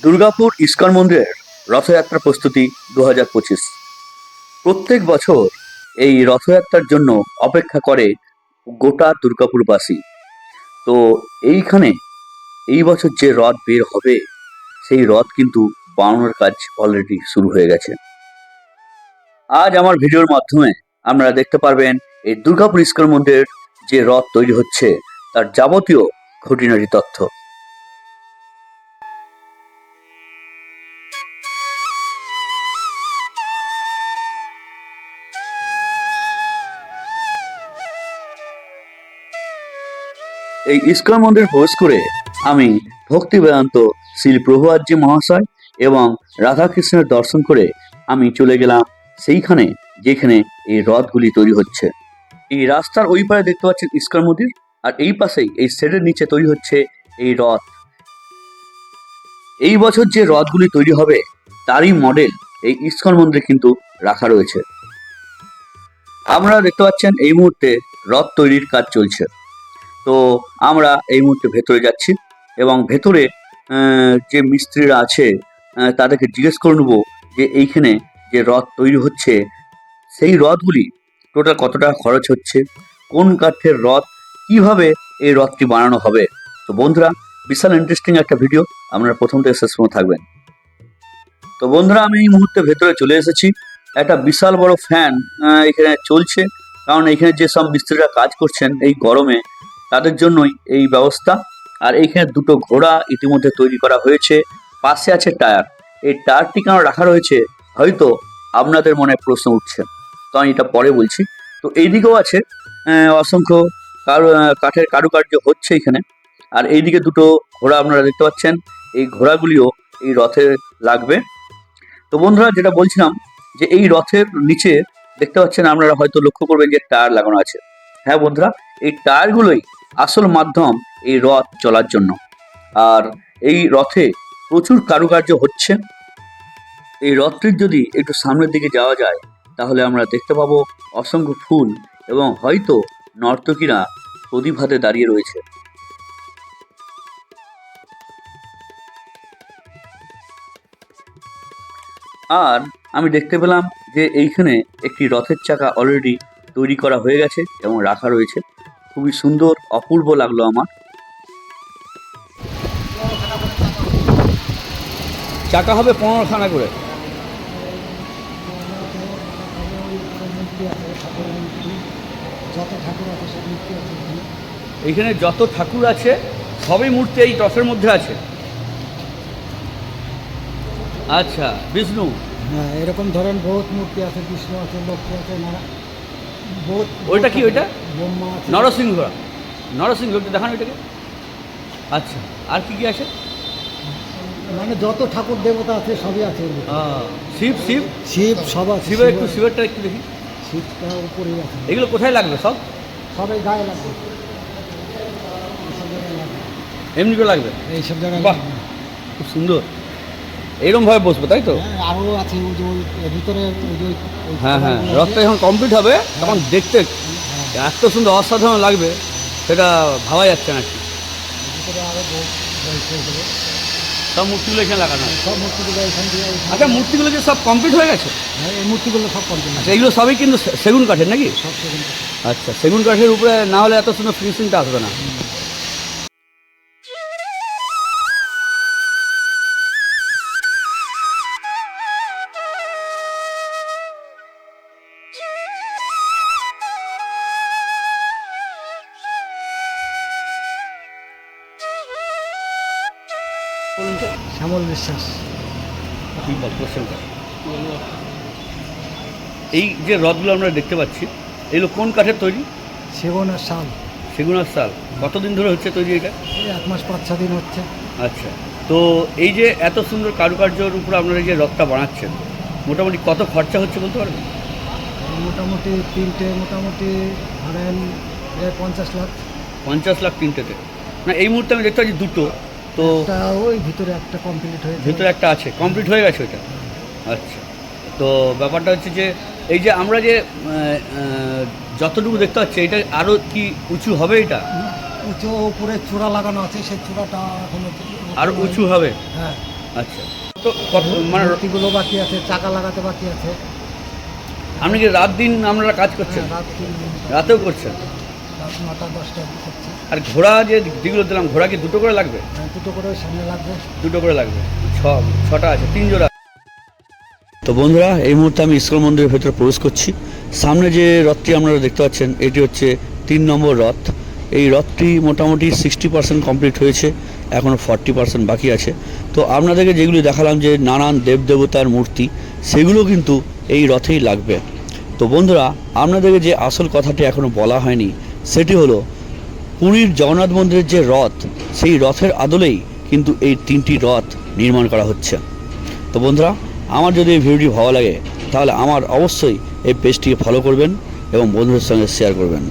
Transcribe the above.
Durgapur ISKCON মন্দিরের রথযাত্রা প্রস্তুতি দু হাজার পঁচিশ। প্রত্যেক বছর এই রথযাত্রার জন্য অপেক্ষা করে গোটা দুর্গাপুরবাসী। তো এইখানে এই বছর যে রথ বের হবে, সেই রথ কিন্তু বানানোর কাজ অলরেডি শুরু হয়ে গেছে। আজ আমার ভিডিওর মাধ্যমে আপনারা দেখতে পারবেন এই দুর্গাপুর ইস্কন মন্দিরের যে রথ তৈরি হচ্ছে, তার যাবতীয় খুঁটিনাটি তথ্য। এই ইস্কন মন্দির প্রবেশ করে আমি ভক্তি বেদান্ত শ্রী প্রভুয়াজি মহাশয় এবং রাধাকৃষ্ণের দর্শন করে আমি চলে গেলাম সেইখানে যেখানে এই রথগুলি তৈরি হচ্ছে। এই রাস্তার ওই পারে দেখতে পাচ্ছেন ইস্কন মন্দির আর এই পাশেই এই শেডের নিচে তৈরি হচ্ছে এই রথ এই বছর যে রথগুলি তৈরি হবে তারই মডেল এই ইস্কন মন্দিরে কিন্তু রাখা রয়েছে। আপনারা দেখতে পাচ্ছেন এই মুহূর্তে রথ তৈরির কাজ চলছে। তো আমরা এই মুহূর্তে ভেতরে যাচ্ছি এবং ভেতরে যে মিস্ত্রিরা আছে তাদেরকে জিজ্ঞেস করে নেব যে এইখানে যে রথ তৈরি হচ্ছে, সেই রথগুলি টোটাল কত টাকা খরচ হচ্ছে? কোন কাঠের রথ কীভাবে এই রথটি বানানো হবে? তো বন্ধুরা, বিশাল ইন্টারেস্টিং একটা ভিডিও আপনারা প্রথম থেকে শেষ পর্যন্ত থাকবেন। তো বন্ধুরা, আমি এই মুহূর্তে ভেতরে চলে এসেছি। একটা বিশাল বড় ফ্যান এখানে চলছে। কারণ এখানে যেসব মিস্ত্রিরা কাজ করছেন, এই গরমে তাদের জন্যই এই ব্যবস্থা। আর এইখানে দুটো ঘোড়া ইতিমধ্যে তৈরি করা হয়েছে। পাশে আছে টায়ার। এই টায়ারটি কেন রাখা রয়েছে? হয়তো আপনাদের মনে প্রশ্ন উঠছে। তো আমি এটা পরে বলছি। তো এইদিকেও আছে অসংখ্য কারু কাঠের কারুকার্য হচ্ছে এখানে আর এইদিকে দুটো ঘোড়া আপনারা দেখতে পাচ্ছেন। এই ঘোড়াগুলিও এই রথে লাগবে। তো বন্ধুরা, যেটা বলছিলাম যে এই রথের নিচে দেখতে পাচ্ছেন, আপনারা হয়তো লক্ষ্য করবেন যে টায়ার লাগানো আছে। হ্যাঁ বন্ধুরা, এই টায়ারগুলোই আসল মাধ্যম এই রথ চলার জন্য। আর এই রথে প্রচুর কারুকার্য হচ্ছে। এই রথটির যদি একটু সামনের দিকে যাওয়া যায়, তাহলে আমরা দেখতে পাবো অসংখ্য ফুল এবং হয়তো নর্তকীরা প্রদীপ হাতে দাঁড়িয়ে রয়েছে। আর আমি দেখতে পেলাম যে এইখানে একটি রথের চাকা অলরেডি তৈরি করা হয়ে গেছে এবং রাখা রয়েছে। খুবই সুন্দর অপূর্ব লাগল আমার। চাকা হবে পনেরো খানা করে। যত ঠাকুর আছে সব মূর্তি আছে এখানে। এইখানে যত ঠাকুর আছে সবই মূর্তি এই টসের মধ্যে আছে। আচ্ছা বিষ্ণু। হ্যাঁ এরকম ধরেন বহুত মূর্তি আছে বিষ্ণু আছে লক্ষ্মী আছে ওইটা কি ওইটা? নরসিংহ নরসিংহ একটু দেখান ওইটাকে। আচ্ছা আর কি কি আছে? মানে যত ঠাকুর দেবতা আছে সবই আছে শিব শিব? শিব সব শিবের একটু শিবেরটা একটু দেখি। শিবটা উপরেই আছে। এগুলো কোথায় লাগবে সব? সবাই গায়ে লাগবে। এমনি করে লাগবে? এইসব জায়গায় বাহ। খুব সুন্দর। এইরকম ভাবে বসবো তাই তো? হ্যাঁ, আছে ওই যে ভিতরে হ্যাঁ হ্যাঁ রথটা যখন কমপ্লিট হবে তখন দেখতে এত সুন্দর অসাধারণ লাগবে সেটা ভাবা যাচ্ছে না কি। সব মূর্তিগুলো এখানে লাগানো। সব মূর্তিগুলো এখান থেকে আচ্ছা মূর্তিগুলো যে সব কমপ্লিট হয়ে গেছে? হ্যাঁ, এই মূর্তিগুলো সব কমপ্লিট আচ্ছা এগুলো সবই কিন্তু সেগুন কাঠের নাকি? সব থেকে আচ্ছা সেগুন কাঠের উপরে না হলে এত সুন্দর ফিনিশিংটা আসবে না। শ্যামল বিশ্বাস। কি বল কোশ্চেনটা এই যে রথগুলো আমরা দেখতে পাচ্ছি এগুলো কোন কাঠের তৈরি? সেগুন আর শাল। সেগুনার সাল কতদিন ধরে হচ্ছে তৈরি এটা? এই এক মাস পাঁচ ছ দিন হচ্ছে। আচ্ছা। তো এই যে এত সুন্দর কারুকার্যর উপর আপনারা এই যে রথটা বানাচ্ছেন মোটামুটি কত খরচা হচ্ছে বলতে পারবেন? মোটামুটি তিনটে মোটামুটি ধরেন পঞ্চাশ লাখ। পঞ্চাশ লাখ তিনটেতে। না এই মুহূর্তে আমি দেখতে পাচ্ছি দুটো। তো ওই ভিতরে একটা কমপ্লিট হয়েছে ভিতরে একটা আছে কমপ্লিট হয়ে গেছে ওইটা। আচ্ছা। তো ব্যাপারটা হচ্ছে যে এই যে আমরা যে যতটুকু দেখতে পাচ্ছি এটা আরও কি উঁচু হবে এটা? উঁচু উপরে চূড়া লাগানো আছে সেই চূড়াটা এখনও আরও উঁচু হবে? হ্যাঁ। আচ্ছা। তো মানে মূর্তিগুলো বাকি আছে চাকা লাগাতে বাকি আছে। আপনি কি রাত দিন আপনারা কাজ করছেন? হ্যাঁ, রাত রাতেও করছেন? রাত নটা দশটা করছি। আর ঘোড়া যে যেগুলো দিলাম ঘোড়া কি দুটো করে লাগবে? হ্যাঁ, দুটো করে সামনে লাগবে। দুটো করে লাগবে। ছ ছটা আছে তিন জোড়া। তো বন্ধুরা এই মুহূর্তে আমি ইস্কন মন্দিরের ভেতরে প্রবেশ করছি। সামনে যে রথটি আপনারা দেখতে পাচ্ছেন এটি হচ্ছে তিন নম্বর রথ। এই রথটি মোটামুটি সিক্সটি পার্সেন্ট কমপ্লিট হয়েছে এখনও ফর্টি পার্সেন্ট বাকি আছে। তো আপনাদেরকে যেগুলি দেখালাম যে নানান দেবদেবতার মূর্তি সেগুলো কিন্তু এই রথেই লাগবে। তো বন্ধুরা আপনাদেরকে যে আসল কথাটি এখনও বলা হয়নি সেটি হলো পুরীর জগন্নাথ মন্দিরের যে রথ, সেই রথের আদলেই কিন্তু এই তিনটি রথ নির্মাণ করা হচ্ছে। তো বন্ধুরা, আমার যদি এই ভিডিওটি ভালো লাগে, তাহলে আমার অবশ্যই এই পেজটিকে ফলো করবেন এবং বন্ধুদের সঙ্গে শেয়ার করবেন।